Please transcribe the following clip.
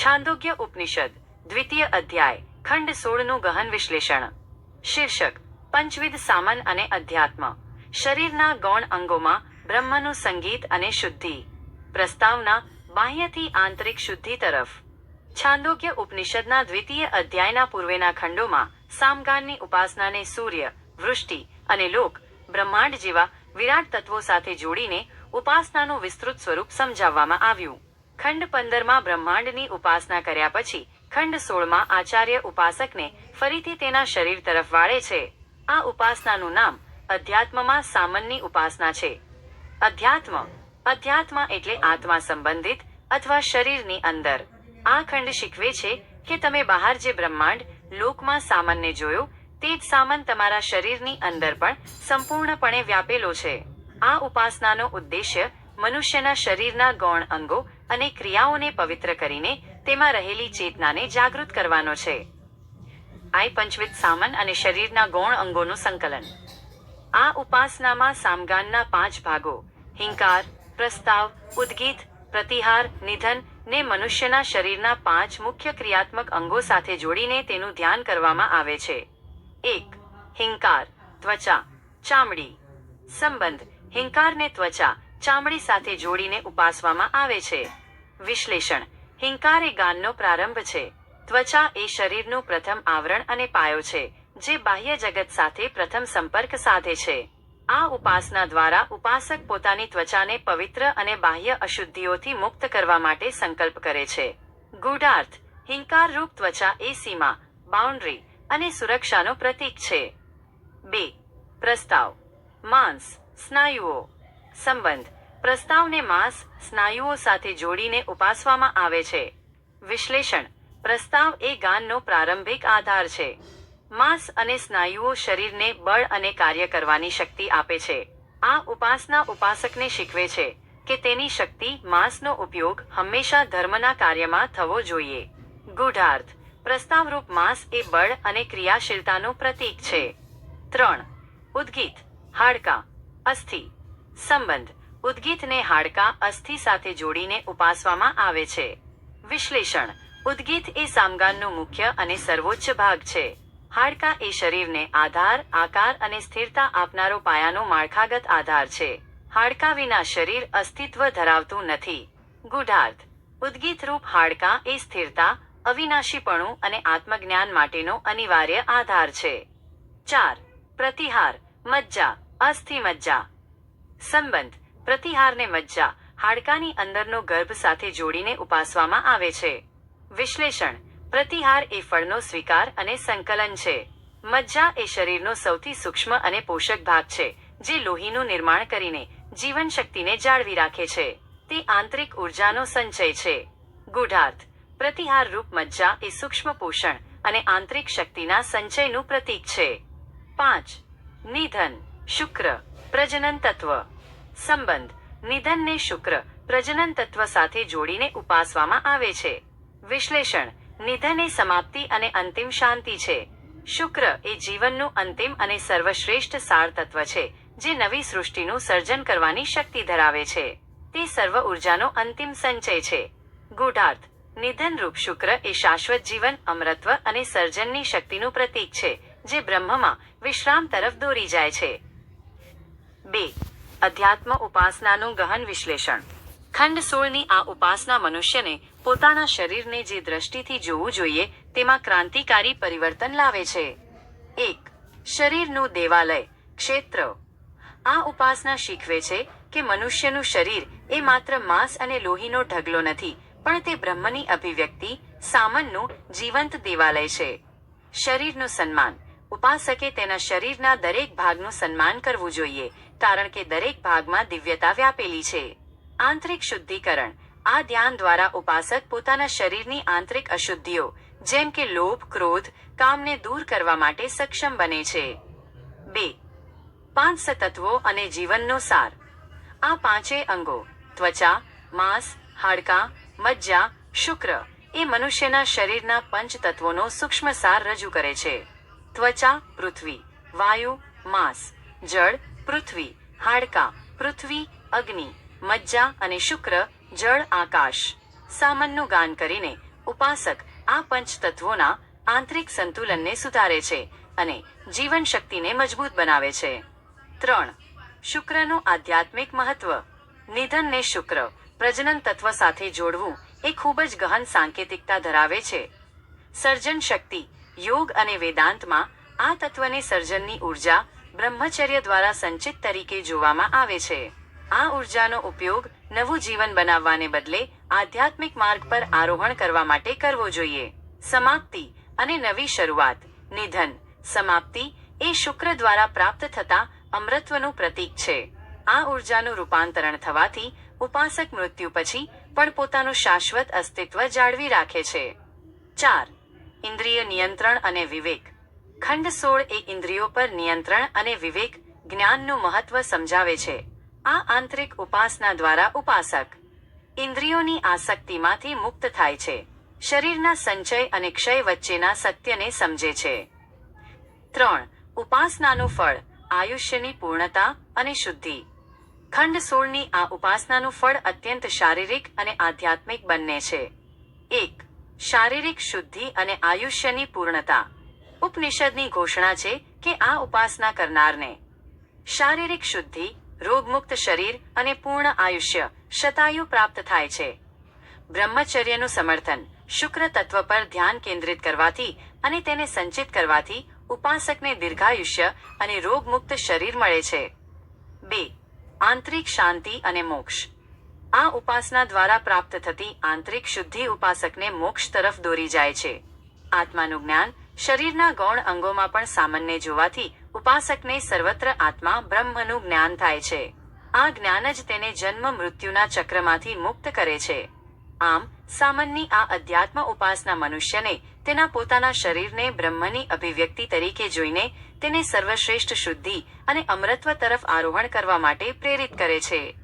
છાંદોગ્ય ઉપનિષદ, દ્વિતીય અધ્યાય, ખંડ સોળનું ગહન વિશ્લેષણ. શીર્ષક, પંચવિધ સામન અને અધ્યાત્મ. શરીરના ગૌણ અંગોમાં બ્રહ્મનું સંગીત અને શુદ્ધિ. પ્રસ્તાવના, બાહ્યથી આંતરિક શુદ્ધિ તરફ. છાંદોગ્ય ઉપનિષદના દ્વિતીય અધ્યાયના પૂર્વેના ખંડોમાં સામગાનની ઉપાસનાને સૂર્ય, વૃષ્ટિ અને લોક, બ્રહ્માંડ જેવા વિરાટ તત્વો સાથે જોડીને ઉપાસનાનું વિસ્તૃત સ્વરૂપ સમજાવવામાં આવ્યું. ખંડ પંદરમાં બ્રહ્માંડની ઉપાસના કર્યા પછી ખંડ સોળમાં આચાર્ય ઉપાસકને ફરીથી તેના શરીર તરફ વાળે છે. આ ઉપાસનાનું નામ અધ્યાત્મમાં સામનની ઉપાસના છે. અધ્યાત્મ અધ્યાત્મ એટલે આત્મા સંબંધિત અથવા શરીરની અંદર. આ ખંડ શીખવે છે કે તમે બહાર જે બ્રહ્માંડ લોકમાં સામનને જોયો, તે જ સામન તમારા શરીરની અંદર પણ સંપૂર્ણપણે વ્યાપેલો છે. આ ઉપાસનાનો ઉદ્દેશ્ય મનુષ્યના શરીરના ગૌણ અંગો અને ક્રિયાઓને પવિત્ર કરીને તેમાં રહેલી ચેતનાને જાગૃત કરવાનો છે. આય પંચવિત સામન અને શરીરના ગૌણ અંગોનું સંકલન. આ ઉપાસનામાં સામગાનના પાંચ ભાગો, હિંકાર, પ્રસ્તાવ, ઉદ્ગીત, પ્રતિહાર, નિધન ને મનુષ્યના શરીરના પાંચ મુખ્ય ક્રિયાત્મક અંગો સાથે જોડીને તેનું ધ્યાન કરવામાં આવે છે. એક, હિંકાર, ત્વચા, ચામડી. સંબંધ હિંકારને ત્વચા, ચામડી સાથે જોડીને ઉપાસવામાં આવે છે. વિશ્લેષણ. હિંકાર એ ગાનનો પ્રારંભ છે. ત્વચા એ શરીરનું પ્રથમ આવરણ અને પાયો છે, જે બાહ્ય જગત સાથે પ્રથમ સંપર્ક સાધે છે. આ ઉપાસના દ્વારા ઉપાસક પોતાની ત્વચાને પવિત્ર અને બાહ્ય અશુદ્ધિઓથી મુક્ત કરવા માટે સંકલ્પ કરે છે. ગૂઢાર્થ. હિંકાર રૂપ ત્વચા એ સીમા બાઉન્ડ્રી અને સુરક્ષાનો પ્રતીક છે. બે. પ્રસ્તાવ. માંસ, સ્નાયુઓ. સંબંધ. પ્રસ્તાવને માંસ સ્નાયુઓ સાથે જોડીને ઉપાસવામાં આવે છે. વિશ્લેષણ. પ્રસ્તાવ એ ગાનનો પ્રારંભિક આધાર છે. માંસ અને સ્નાયુઓ શરીરને બળ અને કાર્ય કરવાની શક્તિ આપે છે. આ ઉપાસના ઉપાસકને શીખવે છે કે તેની શક્તિ માંસનો ઉપયોગ હંમેશા ધર્મના કાર્યમાં થવો જોઈએ. ગૂઢાર્થ. પ્રસ્તાવરૂપ માંસ એ બળ અને ક્રિયાશીલતાનું પ્રતીક છે. ત્રણ. ઉદ્ગીત. હાડકા. અસ્થિ. સંબંધ. ઉદ્ગીતને હાડકા અસ્થિ સાથે જોડીને ઉપાસવામાં આવે છે. વિશ્લેષણ. ઉદ્ગીત એ સામગાનનું મુખ્ય અને સર્વોચ્ચ ભાગ છે. હાડકા એ શરીરને આધાર, આકાર અને સ્થિરતા આપનારો પાયાનો માળખાગત આધાર છે. હાડકા વિના શરીર અસ્તિત્વ ધરાવતું નથી. ગુઢાર્થ. ઉદ્ગીત રૂપ હાડકા એ સ્થિરતા, અવિનાશીપણું અને આત્મજ્ઞાન માટેનો અનિવાર્ય આધાર છે. ચાર. પ્રતિહાર. મજ્જા. અસ્થિ મજ્જા સંબંધ. પ્રતિહારને મજ્જા, હાડકાની અંદરનો ગર્ભ સાથે જોડીને ઉપાસવામાં આવે છે. વિશ્લેષણ, પ્રતિહાર એ ફળનો સ્વીકાર અને સંકલન છે. મજ્જા એ શરીરનો સૌથી સૂક્ષ્મ અને પોષક ભાગ છે, જે લોહીનું નિર્માણ કરીને જીવન શક્તિને જાળવી રાખે છે. તે આંતરિક ઉર્જાનો સંચય છે. ગુઢાર્થ, પ્રતિહાર રૂપ મજ્જા એ સૂક્ષ્મ પોષણ અને આંતરિક શક્તિના સંચયનું પ્રતીક છે. પાંચ, નિધન, શુક્ર, પ્રજનન તત્વ. સંબંધ. નિધનને શુક્ર, પ્રજનન તત્વ સાથે જોડીને ઉપાસવામાં આવે છે. વિશ્લેષણ. નિધન એ સમાપ્તિ અને અંતિમ શાંતિ છે. શુક્ર એ જીવનનું અંતિમ અને સર્વશ્રેષ્ઠ સાર તત્વ છે, જે નવી સૃષ્ટિનું સર્જન કરવાની શક્તિ ધરાવે છે. તે સર્વ ઉર્જાનો અંતિમ સંચય છે. ગૂઢાર્થ. નિધન રૂપ શુક્ર એ શાશ્વત જીવન, અમરત્વ અને સર્જનની શક્તિનું પ્રતીક છે, જે બ્રહ્મમાં વિશ્રામ તરફ દોરી જાય છે. બે. અધ્યાત્મ ઉપાસનાનું ગહન વિશ્લેષણ. ખંડ સોળની આ ઉપાસના મનુષ્યને પોતાના શરીરને જે દ્રષ્ટિથી જોવું જોઈએ તેમાં ક્રાંતિકારી પરિવર્તન લાવે છે. એક, શરીરનું દેવાલય, ક્ષેત્ર. આ ઉપાસના શીખવે છે કે મનુષ્યનું શરીર એ માત્ર માંસ અને લોહીનો ઢગલો નથી, પણ તે બ્રહ્મની અભિવ્યક્તિ, સામનનું જીવંત દેવાલય છે. શરીરનું સન્માન. ઉપાસકે તેના શરીરના દરેક ભાગનું સન્માન કરવું જોઈએ કારણ કે દરેક ભાગમાં દિવ્યતા વ્યાપેલી છે. આંતરિક શુદ્ધિકરણ. આ ધ્યાન દ્વારા ઉપાસક પોતાના શરીરની આંતરિક અશુદ્ધિઓ, જેમ કે લોભ, ક્રોધ, કામને દૂર કરવા માટે સક્ષમ બને છે. બે. પાંચ સતત્વો અને જીવનનો સાર. આ પાંચે અંગો, ત્વચા, માંસ, હાડકાં, મજ્જા, શુક્ર, એ મનુષ્યના શરીરના પંચ તત્વોનો સૂક્ષ્મ સાર રજૂ કરે છે. ત્વચા, પૃથ્વી, વાયુ, માંસ, જળ પૃથ્વી, હાડકાં, પૃથ્વી, અગ્નિ, મજ્જા અને શુક્ર, જળ, આકાશ. સામનનું ગાન કરીને ઉપાસક આ પંચ તત્વોના આંતરિક સંતુલનને સુધારે છે અને જીવન શક્તિને મજબૂત બનાવે છે. ત્રણ, શુક્રનું આધ્યાત્મિક મહત્વ. નિધનને શુક્ર, પ્રજનન તત્વ સાથે જોડવું એ ખૂબ જ ગહન સાંકેતિકતા ધરાવે છે. સર્જન શક્તિ, યોગ અને વેદાંતમાં આ તત્વને સર્જનની ઊર્જા બ્રહ્મચર્ય દ્વારા સંચિત તરીકે જોવામાં આવે છે. આ ઉર્જાનો ઉપયોગ નવું જીવન બનાવવાને બદલે આધ્યાત્મિક માર્ગ પર આરોહણ કરવા માટે કરવો જોઈએ. સમાપ્તિ અને નવી શરૂઆત. નિધન. સમાપ્તિ એ શુક્ર દ્વારા પ્રાપ્ત થતા અમૃતત્વનું પ્રતીક છે. આ ઉર્જાનું રૂપાંતરણ થવાથી ઉપાસક મૃત્યુ પછી પણ પોતાનું શાશ્વત અસ્તિત્વ જાળવી રાખે છે. ચાર. ઇન્દ્રિય નિયંત્રણ અને વિવેક. ખંડ સોળ એ ઇન્દ્રિયો પર નિયંત્રણ અને વિવેક જ્ઞાનનું મહત્વ સમજાવે છે. આ આંતરિક ઉપાસના દ્વારા ઉપાસક. ઇન્દ્રિયોની આસક્તિમાંથી મુક્ત થાય છે. શરીરના સંચય અને ક્ષય વચ્ચેના સત્યને સમજે છે. ત્રણ. ઉપાસનાનું ફળ, આયુષ્યની પૂર્ણતા અને શુદ્ધિ. ખંડ સોળની આ ઉપાસનાનું ફળ અત્યંત શારીરિક અને આધ્યાત્મિક બંને છે. એક. શારીરિક શુદ્ધિ અને આયુષ્યની પૂર્ણતા. ઉપનિષદની ઘોષણા છે કે આ ઉપાસના કરનારને શારીરિક શુદ્ધિ, રોગમુક્ત શરીર અને પૂર્ણ આયુષ્ય શતાયુ પ્રાપ્ત થાય છે. બ્રહ્મચર્યનું સમર્થન શુક્ર તત્વ પર ધ્યાન કેન્દ્રિત કરવાથી અને તેને સંચિત કરવાથી ઉપાસકને દીર્ઘાયુષ્ય અને રોગમુક્ત શરીર મળે છે. બે, આંતરિક શાંતિ અને મોક્ષ. આ ઉપાસના દ્વારા પ્રાપ્ત થતી આંતરિક શુદ્ધિ ઉપાસકને મોક્ષ તરફ દોરી જાય છે. આત્માનું જ્ઞાન શરીરના ગૌણ અંગોમાં પણ સામાન્ય જોવાથી ઉપાસકને સર્વત્ર આત્મા બ્રહ્મનું જ્ઞાન થાય છે. આ જ્ઞાન જ તેને જન્મ મૃત્યુના ચક્રમાંથી મુક્ત કરે છે. આમ સામાન્ય આ અધ્યાત્મ ઉપાસના મનુષ્યને તેના પોતાના શરીરને બ્રહ્મની અભિવ્યક્તિ તરીકે જોઈને તેને સર્વશ્રેષ્ઠ શુદ્ધિ અને અમરત્વ તરફ આરોહણ કરવા માટે પ્રેરિત કરે છે.